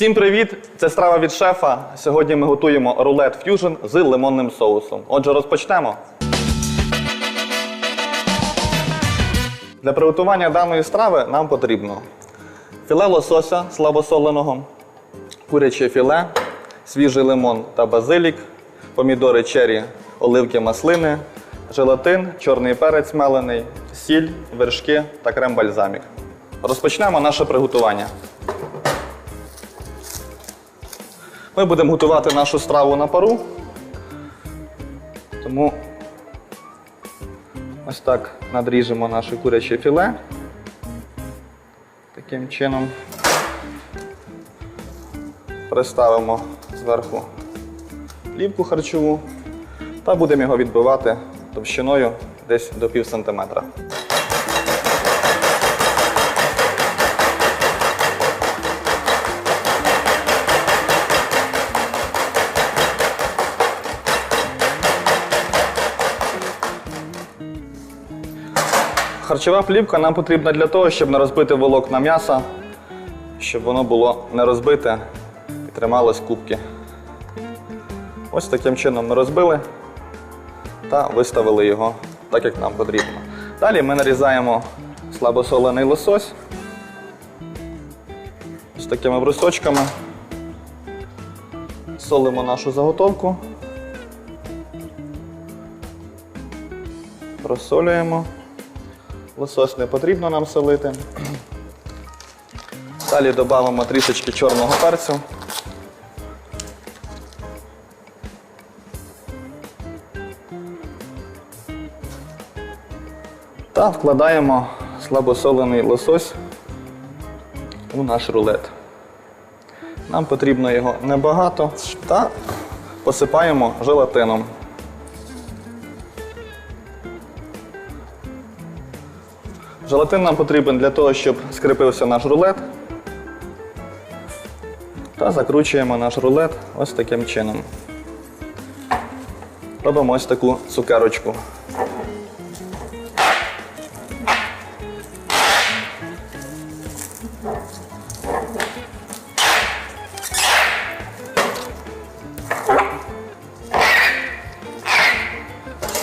Всім привіт! Це страва від шефа. Сьогодні ми готуємо рулет ф'южн з лимонним соусом. Отже, розпочнемо. Для приготування даної страви нам потрібно філе лосося слабосоленого, куряче філе, свіжий лимон та базилік, помідори чері, оливки маслини, желатин, чорний перець мелений, сіль, вершки та крем-бальзамік. Розпочнемо наше приготування. Ми будемо готувати нашу страву на пару. Тому ось так надріжемо наше куряче філе. Таким чином приставимо зверху плівку харчову та будемо його відбивати товщиною десь до пів сантиметра. Харчова плівка нам потрібна для того, щоб не розбити волокна м'яса, щоб воно було не розбите і трималось кубки. Ось таким чином ми розбили та виставили його так, як нам потрібно. Далі ми нарізаємо слабосолений лосось з такими брусочками. Солимо нашу заготовку. Просолюємо. Лосось не потрібно нам солити. Далі додамо трішечки чорного перцю. Та вкладаємо слабосолений лосось у наш рулет. Нам потрібно його небагато та посипаємо желатином. Желатин нам потрібен для того, щоб скріпився наш рулет. Та закручуємо наш рулет ось таким чином. Робимо ось таку цукерочку.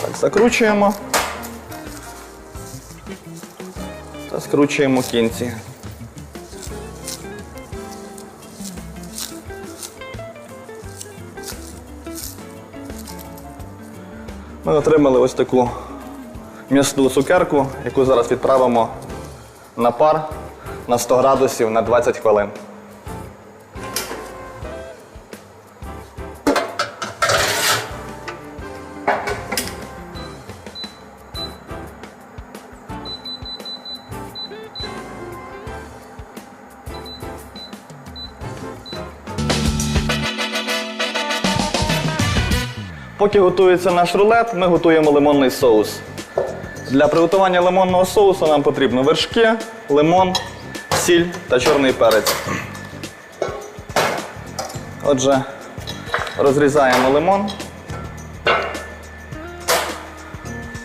Так, закручуємо. Скручуємо кінці. Ми отримали ось таку м'ясну цукерку, яку зараз відправимо на пар на 100 градусів на 20 хвилин. Поки готується наш рулет, ми готуємо лимонний соус. Для приготування лимонного соусу нам потрібно вершки, лимон, сіль та чорний перець. Отже, розрізаємо лимон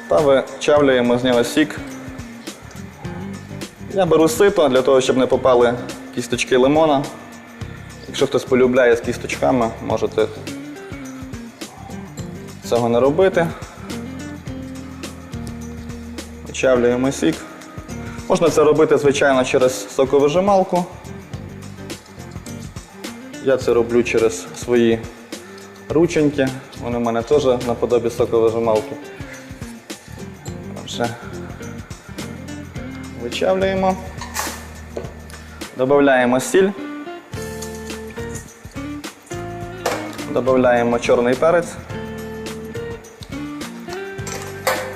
та вичавлюємо з нього сік. Я беру сито для того, щоб не попали кісточки лимона. Якщо хтось полюбляє з кісточками, можете цього не робити. Вичавлюємо сік. Можна це робити, звичайно, через соковижималку. Я це роблю через свої рученьки. Вони в мене теж наподобі соковижималки. Отже, вичавлюємо. Додаємо сіль. Додаємо чорний перець.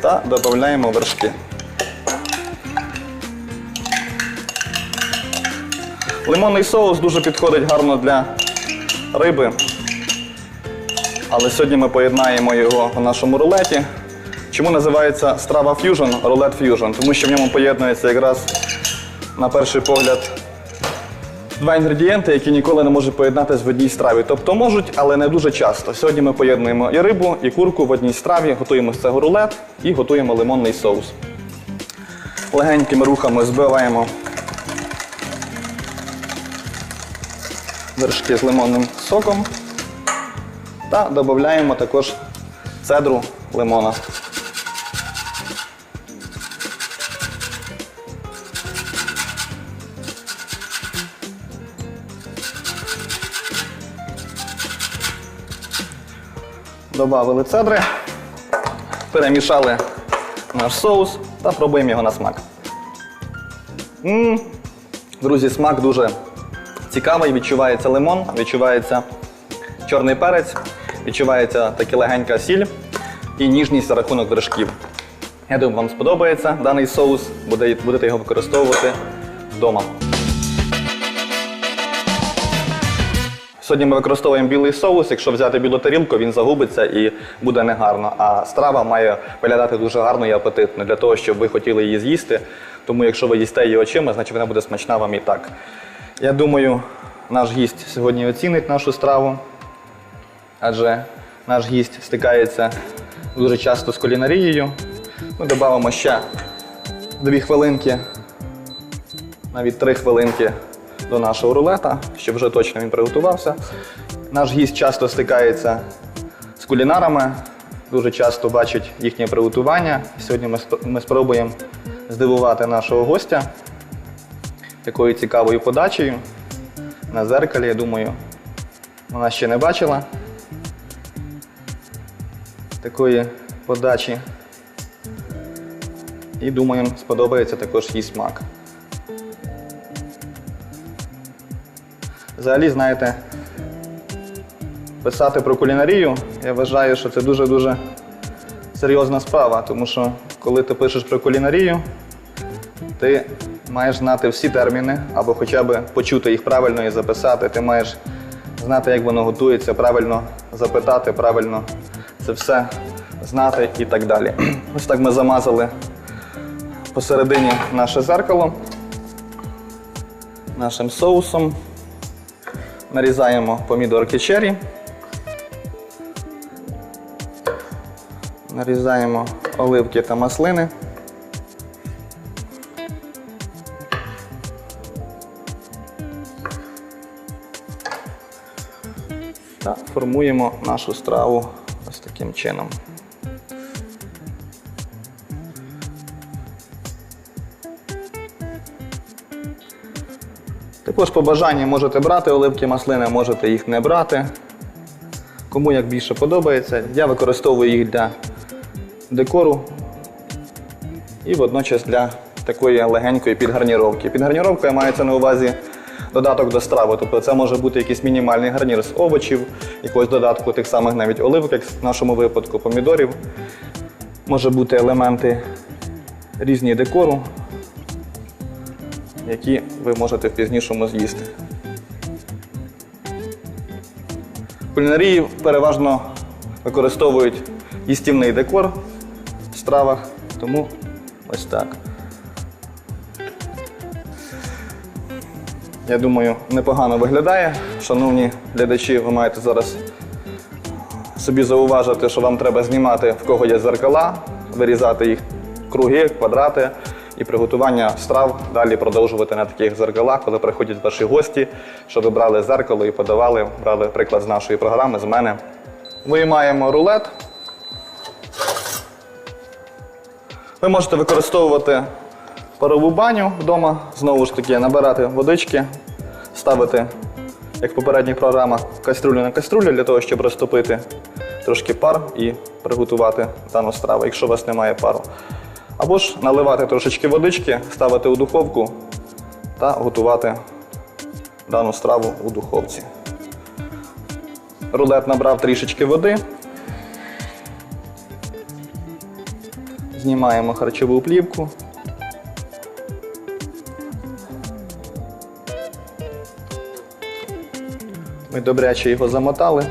Та додаємо вершки. Лимонний соус дуже підходить гарно для риби, але сьогодні ми поєднаємо його у нашому рулеті. Чому називається страва ф'южн, рулет ф'южн? Тому що в ньому поєднується якраз на перший погляд два інгредієнти, які ніколи не можуть поєднатися в одній страві. Тобто можуть, але не дуже часто. Сьогодні ми поєднуємо і рибу, і курку в одній страві, готуємо з цього рулет і готуємо лимонний соус. Легенькими рухами збиваємо вершки з лимонним соком та додаємо також цедру лимона. Добавили цедри, перемішали наш соус та пробуємо його на смак. м Друзі, смак дуже цікавий, відчувається лимон, відчувається чорний перець, відчувається така легенька сіль і ніжність за рахунок вершків. Я думаю, вам сподобається даний соус, будете його використовувати вдома. Сьогодні ми використовуємо білий соус. Якщо взяти білу тарілку, він загубиться і буде негарно. А страва має виглядати дуже гарно і апетитно для того, щоб ви хотіли її з'їсти. Тому, якщо ви їсте її очима, значить вона буде смачна вам і так. Я думаю, наш гість сьогодні оцінить нашу страву, адже наш гість стикається дуже часто з кулінарією. Ми додамо ще дві хвилинки навіть три хвилинки до нашого рулета, щоб вже точно він приготувався. Наш гість часто стикається з кулінарами, дуже часто бачить їхнє приготування. Сьогодні ми, спробуємо здивувати нашого гостя такою цікавою подачею на зеркалі. Я думаю, вона ще не бачила такої подачі. І думаю, сподобається також їй смак. Взагалі, знаєте, писати про кулінарію, я вважаю, що це дуже-дуже серйозна справа, тому що коли ти пишеш про кулінарію, ти маєш знати всі терміни, або хоча б почути їх правильно і записати. Ти маєш знати, як воно готується, правильно запитати, правильно це все знати і так далі. Ось так ми замазали посередині наше зеркало нашим соусом. Нарізаємо помідорки черрі. Нарізаємо оливки та маслини. Та формуємо нашу страву ось таким чином. Також по бажанню можете брати оливки маслини, можете їх не брати. Кому як більше подобається. Я використовую їх для декору і водночас для такої легенької підгарніровки. Підгарніровкою мається на увазі додаток до страви. Тобто це може бути якийсь мінімальний гарнір з овочів, якогось додатку тих самих навіть оливок, як в нашому випадку помідорів. Може бути елементи різні декору, які ви можете в пізнішому з'їсти. Кулінарії переважно використовують їстівний декор в стравах, тому ось так. Я думаю, непогано виглядає. Шановні глядачі, ви маєте зараз собі зауважити, що вам треба знімати в кого є зеркала, вирізати їх круги, квадрати і приготування страв далі продовжувати на таких зеркалах, коли приходять ваші гості, щоб брали зеркало і подавали, брали приклад з нашої програми, з мене. Виймаємо рулет. Ви можете використовувати парову баню вдома, знову ж таки, набирати водички, ставити, як в попередніх програмах, кастрюлю на кастрюлю для того, щоб розтопити трошки пар і приготувати дану страву, якщо у вас немає пару. Або ж наливати трошечки водички, ставити у духовку та готувати дану страву у духовці. Рулет набрав трішечки води. Знімаємо харчову плівку. Ми добряче його замотали,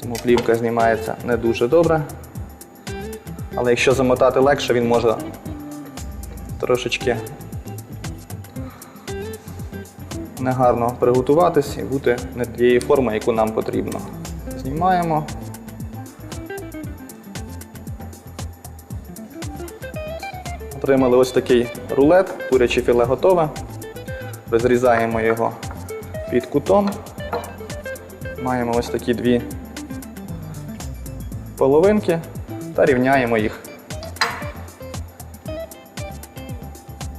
тому плівка знімається не дуже добре. Але якщо замотати легше, він може трошечки негарно приготуватись і бути не тієї форми, яку нам потрібно. Знімаємо. Отримали ось такий рулет, куряче філе готове. Розрізаємо його під кутом. Маємо ось такі дві половинки та рівняємо їх.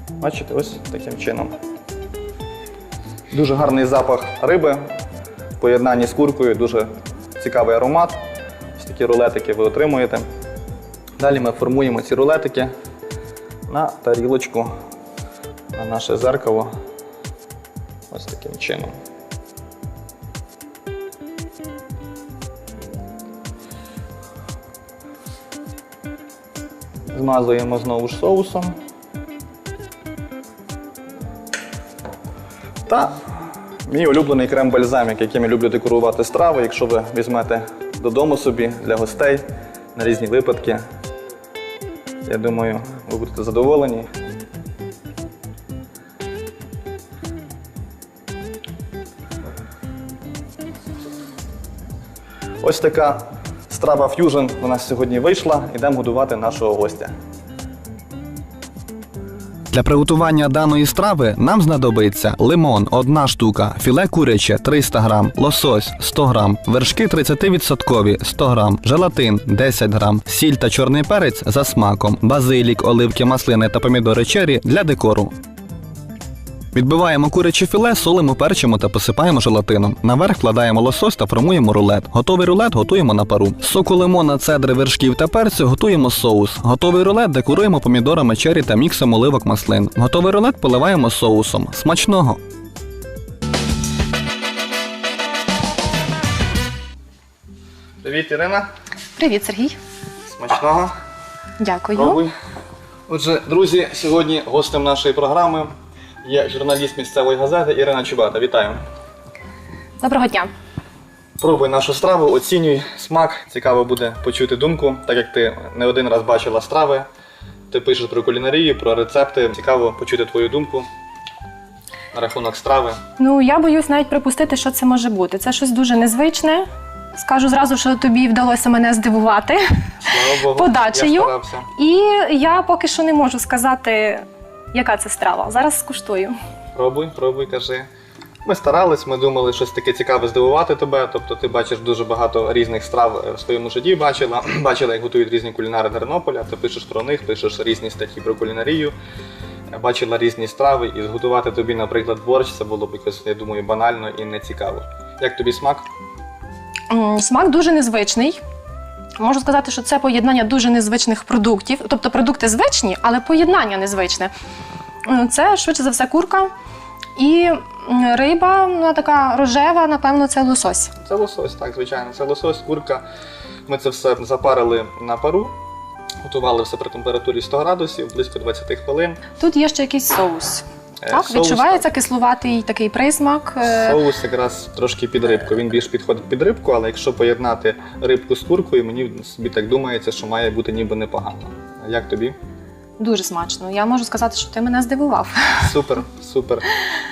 Бачите, ось таким чином. Дуже гарний запах риби в поєднанні з куркою, дуже цікавий аромат. Ось такі рулетики ви отримуєте. Далі ми формуємо ці рулетики на тарілочку, на наше зеркало. Ось таким чином. Змазуємо знову ж соусом. Та мій улюблений крем-бальзамік, яким я люблю декорувати страви, якщо ви візьмете додому собі для гостей на різні випадки. Я думаю, ви будете задоволені. Ось така страва ф'южн у нас сьогодні вийшла. Ідемо годувати нашого гостя. Для приготування даної страви нам знадобиться лимон 1 штука, філе куряче 300 грам, лосось 100 грам, вершки 30% 100 грам, желатин 10 грам, сіль та чорний перець за смаком, базилік, оливки, маслини та помідори чері для декору. Відбиваємо куряче філе, солимо, перчимо та посипаємо желатином. Наверх вкладаємо лосось та формуємо рулет. Готовий рулет готуємо на пару. З Соку лимона, цедри, вершків та перцю готуємо соус. Готовий рулет декоруємо помідорами чері та міксом оливок маслин. Готовий рулет поливаємо соусом. Смачного! Привіт, Ірина. Привіт, Сергій. Смачного. Дякую. Пробуй. Отже, друзі, сьогодні гостем нашої програми є журналіст місцевої газети Ірина Чубата. Вітаю. Доброго дня. Пробуй нашу страву, оцінюй смак. Цікаво буде почути думку, так як ти не один раз бачила страви. Ти пишеш про кулінарію, про рецепти. Цікаво почути твою думку на рахунок страви. Ну я боюсь навіть припустити, що це може бути. Це щось дуже незвичне. Скажу зразу, що тобі вдалося мене здивувати. Слава Богу, Подачею. я старався. І я поки що не можу сказати, яка це страва. Зараз скуштую. Пробуй, пробуй, кажи. Ми старались, ми думали щось таке цікаве здивувати тебе. Тобто ти бачиш дуже багато різних страв в своєму житті бачила. Бачила, як готують різні кулінари Тернополя, ти пишеш про них, пишеш різні статті про кулінарію. Бачила різні страви, і зготувати тобі, наприклад, борщ, це було б якось, я думаю, банально і не цікаво. Як тобі смак? Смак дуже незвичний. Можу сказати, що це поєднання дуже незвичних продуктів. Тобто продукти звичні, але поєднання незвичне. Це швидше за все курка. І риба, вона така рожева, напевно, це лосось. Це лосось, так, звичайно. Це лосось, курка. Ми це все запарили на пару, готували все при температурі 100 градусів, близько 20 хвилин. Тут є ще якийсь соус. Е, Так, соус, відчувається кислуватий такий присмак. е, Соус якраз трошки під рибку. Він більш підходить під рибку, але якщо поєднати рибку з куркою, мені собі так думається, що має бути ніби непогано. Як тобі? Дуже смачно. Я можу сказати, що ти мене здивував. Супер, супер.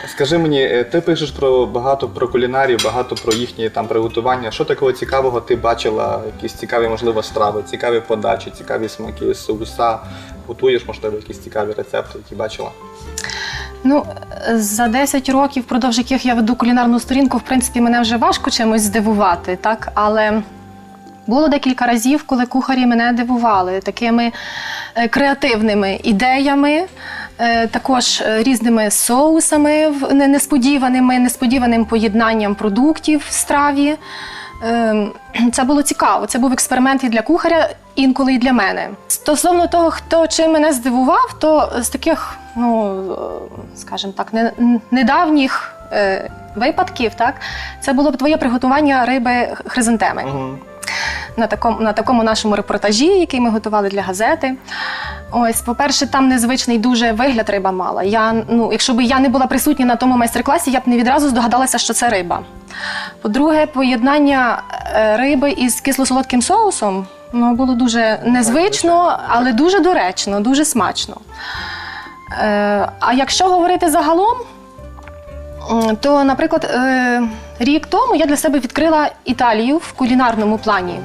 Скажи мені, е, ти пишеш про багато про кулінарів, багато про їхні там приготування. Що такого цікавого ти бачила? Якісь цікаві, можливо, страви, цікаві подачі, цікаві смаки, соуса. Готуєш, можливо, якісь цікаві рецепти, які бачила? Ну, е, за 10 років, впродовж яких я веду кулінарну сторінку, в принципі, мене вже важко чимось здивувати, так? Але було декілька разів, коли кухарі мене дивували такими е, креативними ідеями, е, також різними соусами, несподіваними, несподіваним поєднанням продуктів в страві. Ем, Це було цікаво. Це був експеримент і для кухаря, інколи і для мене. Стосовно того, хто чим мене здивував, то з таких, ну скажімо так, не- недавніх е, випадків, так, це було б твоє приготування риби хризантеми Угу. на такому, на такому нашому репортажі, який ми готували для газети. Ось, по-перше, там незвичний дуже вигляд риба мала. Я, ну, якщо б я не була присутня на тому майстер-класі, я б не відразу здогадалася, що це риба. По-друге, поєднання е, риби із кисло-солодким соусом ну, було дуже незвично, але дуже доречно, дуже смачно. Е, а якщо говорити загалом, то, наприклад, е, рік тому я для себе відкрила Італію в кулінарному плані.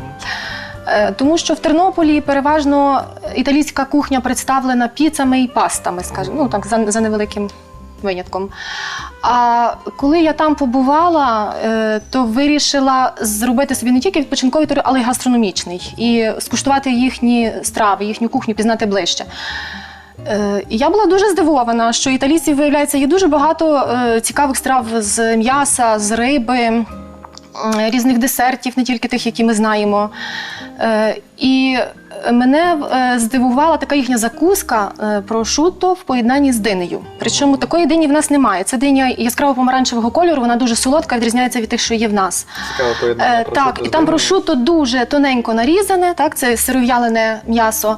Тому що в Тернополі переважно італійська кухня представлена піцами і пастами, скажімо, ну так за, за невеликим винятком. А коли я там побувала, е, то вирішила зробити собі не тільки відпочинковий тур, але й гастрономічний. І скуштувати їхні страви, їхню кухню, пізнати ближче. Е, я була дуже здивована, що італійців, виявляється, є дуже багато е, цікавих страв з м'яса, з риби, різних десертів, не тільки тих, які ми знаємо. Е, І мене е, здивувала така їхня закуска е, прошутто в поєднанні з динею. Причому такої дині в нас немає. Це диня яскраво помаранчевого кольору, вона дуже солодка, відрізняється від тих, що є в нас. Цікаве поєднання. Так, і там прошуто дуже тоненько нарізане, так, це сиров'ялене м'ясо.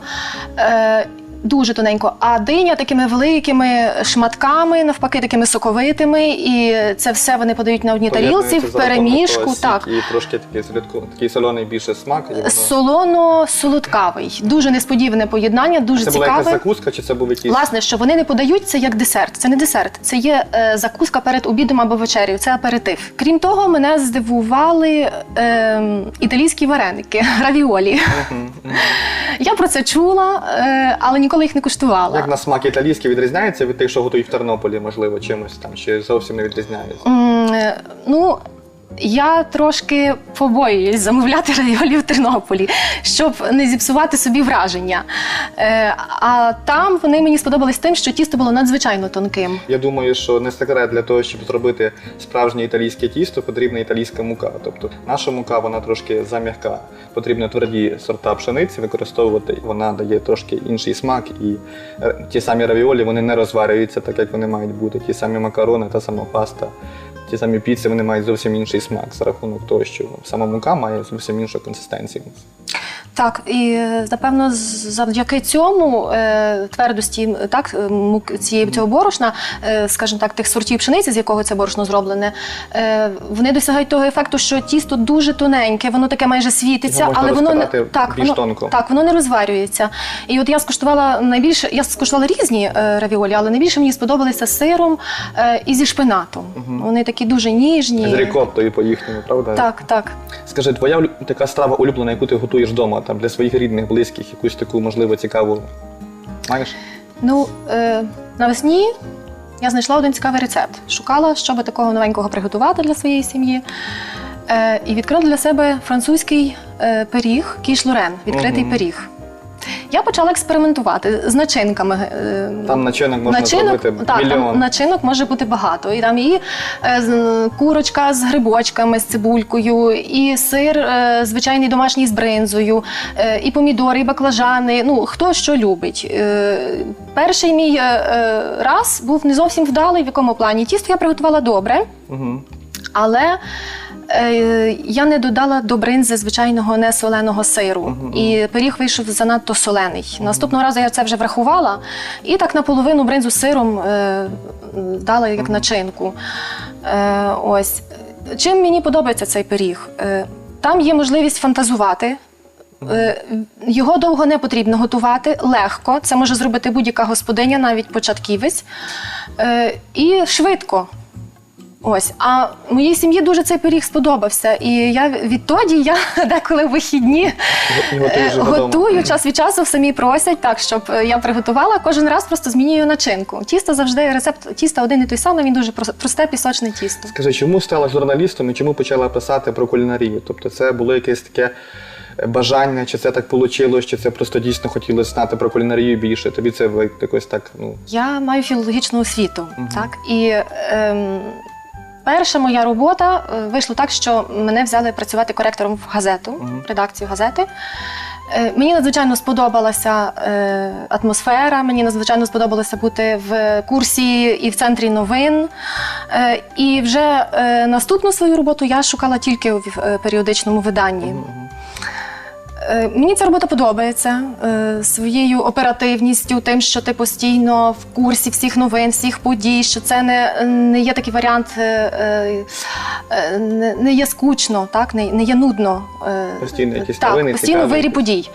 Дуже тоненько, а диня такими великими шматками, навпаки, такими соковитими, і це все вони подають на одній тарілці в переміжку. Так, І трошки такий, такий соляний більше смак. Воно... солоно-солодкавий. Дуже несподіване поєднання, дуже Це була якась закуска, чи це був якийсь... Власне, що вони не подають це як десерт. Це не десерт, це є е, закуска перед обідом або вечерею. Це аперитив. Крім того, мене здивували е, італійські вареники, равіолі. Я про це чула, е, але ніколи їх не куштувала. Як на смак італійський відрізняється від тих, що готують в Тернополі, можливо, чимось там, чи зовсім не відрізняється? М, е, Ну, я трошки побоююсь замовляти равіолі в Тернополі, щоб не зіпсувати собі враження. Е, А там вони мені сподобались тим, що тісто було надзвичайно тонким. Я думаю, що не секрет для того, щоб зробити справжнє італійське тісто, потрібна італійська мука. Тобто наша мука вона трошки зам'яка. Потрібно тверді сорта пшениці використовувати. Вона дає трошки інший смак, і е, ті самі равіолі вони не розварюються так, як вони мають бути. Ті самі макарони, та сама паста. Ті самі піци вони мають зовсім інший смак за рахунок того, що сама мука має зовсім іншу консистенцію. Так, і напевно, завдяки цьому е, твердості так, е, мук цієї цього борошна, е, скажімо так, тих сортів пшениці, з якого це борошно зроблене, вони досягають того ефекту, що тісто дуже тоненьке, воно таке майже світиться, але воно не так, більш воно, тонко. так, воно не розварюється. І от я скуштувала найбільше, я скуштувала різні равіолі, але найбільше мені сподобалися з сиром і зі шпинатом. Вони такі дуже ніжні. З рікоттою по їхньому, правда? Так, так. Скажи, твоя така страва улюблена, яку ти готуєш вдома, там для своїх рідних, близьких, якусь таку, можливо, цікаву. Маєш? Ну, е, навесні я знайшла один цікавий рецепт. Шукала, що би такого новенького приготувати для своєї сім'ї. Е, і відкрила для себе французький е, пиріг, кіш Лорен, відкритий Мгм. пиріг. Я почала експериментувати з начинками. е, Там начинок можна начинок, зробити так, мільйон. там начинок може бути багато. І там і е, з- курочка з грибочками, з цибулькою, і сир е, звичайний домашній з бринзою, е, і помідори, і баклажани. Ну хто що любить. Е, перший мій е, е, раз був не зовсім вдалий, в якому плані тісто я приготувала добре. Угу. Але я не додала до бринзи звичайного несоленого сиру. І пиріг вийшов занадто солений. Наступного разу я це вже врахувала і так наполовину бринзу з сиром е, дала як начинку. Е, ось. Чим мені подобається цей пиріг? Е, там є можливість фантазувати. Е, Його довго не потрібно готувати, легко. Це може зробити будь-яка господиня, навіть початківець. Е, І швидко. Ось, а моїй сім'ї дуже цей пиріг сподобався. І я відтоді я деколи в вихідні е, готую час від часу самі просять, так щоб е, я приготувала. Кожен раз просто змінюю начинку. Тісто завжди рецепт тіста один і той самий. Він дуже просте пісочне тісто. Скажи, чому стала журналістом і чому почала писати про кулінарію? Тобто це було якесь таке е, бажання, чи це так вийшло, чи це просто дійсно хотілося знати про кулінарію більше? Тобі це якось так, ну. Я маю філологічну освіту, так і ем, перша моя робота е, вийшло так, що мене взяли працювати коректором в газету, в редакцію газети. Е, Мені надзвичайно сподобалася е, атмосфера, мені надзвичайно сподобалося бути в курсі і в центрі новин. Е, і вже е, наступну свою роботу я шукала тільки в е, періодичному виданні. Е, Мені ця робота подобається е, своєю оперативністю, тим, що ти постійно в курсі всіх новин, всіх подій, що це не, не є такий варіант, е, не, не є скучно, так? не, не є нудно. е, Постійно якісь так, новини постійно цікаві. вирі подій.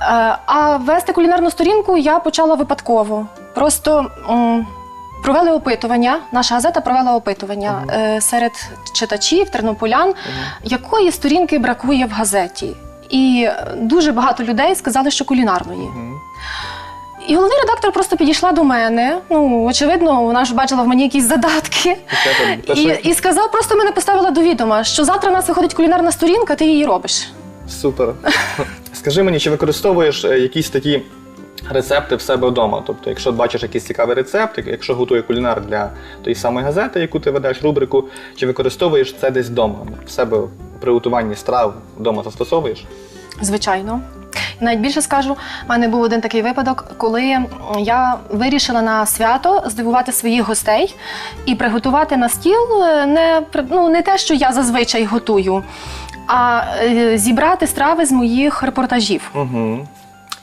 Е, А вести кулінарну сторінку я почала випадково. Просто м, провели опитування. Наша газета провела опитування е, серед читачів, тернополян, якої сторінки бракує в газеті. І дуже багато людей сказали, що кулінарної. І головний редактор просто підійшла до мене. Ну, очевидно, вона ж бачила в мені якісь задатки. І, що- і сказав, просто мене поставила до відома, що завтра в нас виходить кулінарна сторінка, ти її робиш. Супер. Скажи мені, чи використовуєш е, якісь такі рецепти в себе вдома? Тобто, якщо бачиш якийсь цікавий рецепт, якщо готує кулінар для тої самої газети, яку ти ведеш рубрику, чи використовуєш це десь вдома? В себе при готуванні страв вдома застосовуєш? Звичайно. Навіть більше скажу, в мене був один такий випадок, коли я вирішила на свято здивувати своїх гостей і приготувати на стіл е, не, ну, не те, що я зазвичай готую, а е, зібрати страви з моїх репортажів. Угу.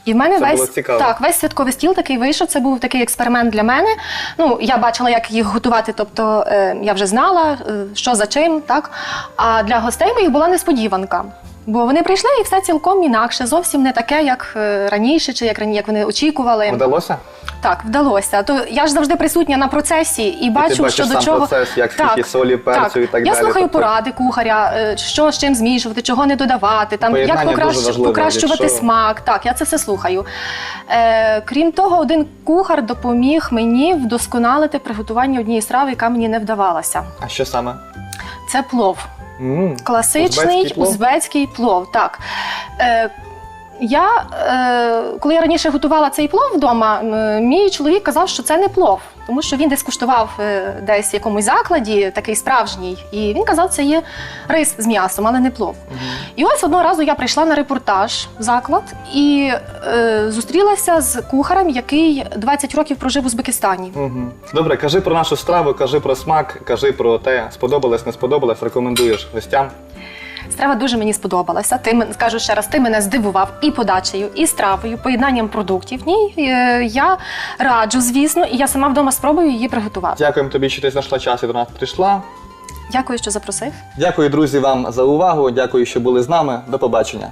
І в мене Це весь було цікаво. так, весь святковий стіл такий вийшов. Це був такий експеримент для мене. Ну я бачила, як їх готувати. Тобто е, я вже знала, е, що за чим, так. А для гостей моїх була несподіванка. Бо вони прийшли і все цілком інакше, зовсім не таке, як е, раніше, чи як раніше, як вони очікували. Вдалося? Так, вдалося. То я ж завжди присутня на процесі і бачу, ти бачиш що до чого процес, як скільки солі, перцю і так я далі. слухаю Тобто- поради кухаря, е, що з чим змішувати, чого не додавати, там Поєднання як покращ- дуже важливе, покращувати якщо- смак. Так, я це все слухаю. Е, крім того, один кухар допоміг мені вдосконалити приготування однієї страви, яка мені не вдавалася. А що саме? Це плов. Класичний узбецький плов? узбецький плов. Так. Е, я, е, коли я раніше готувала цей плов вдома, мій чоловік казав, що це не плов, тому що він десь куштував е, десь в якомусь закладі, такий справжній, і він казав, це є рис з м'ясом, але не плов. І ось одного разу я прийшла на репортаж в заклад і е, зустрілася з кухарем, який 20 років прожив в Узбекистані. Мгм. Добре, кажи про нашу страву, кажи про смак, кажи про те, сподобалось, не сподобалось, рекомендуєш гостям. Страва дуже мені сподобалася. Ти мен- скажу ще раз, ти мене здивував і подачею, і стравою, поєднанням продуктів. Ні, е, я раджу, звісно, і я сама вдома спробую її приготувати. Дякуємо тобі, що ти знайшла час і до нас прийшла. Дякую, що запросив. Дякую, друзі, вам за увагу. Дякую, що були з нами. До побачення.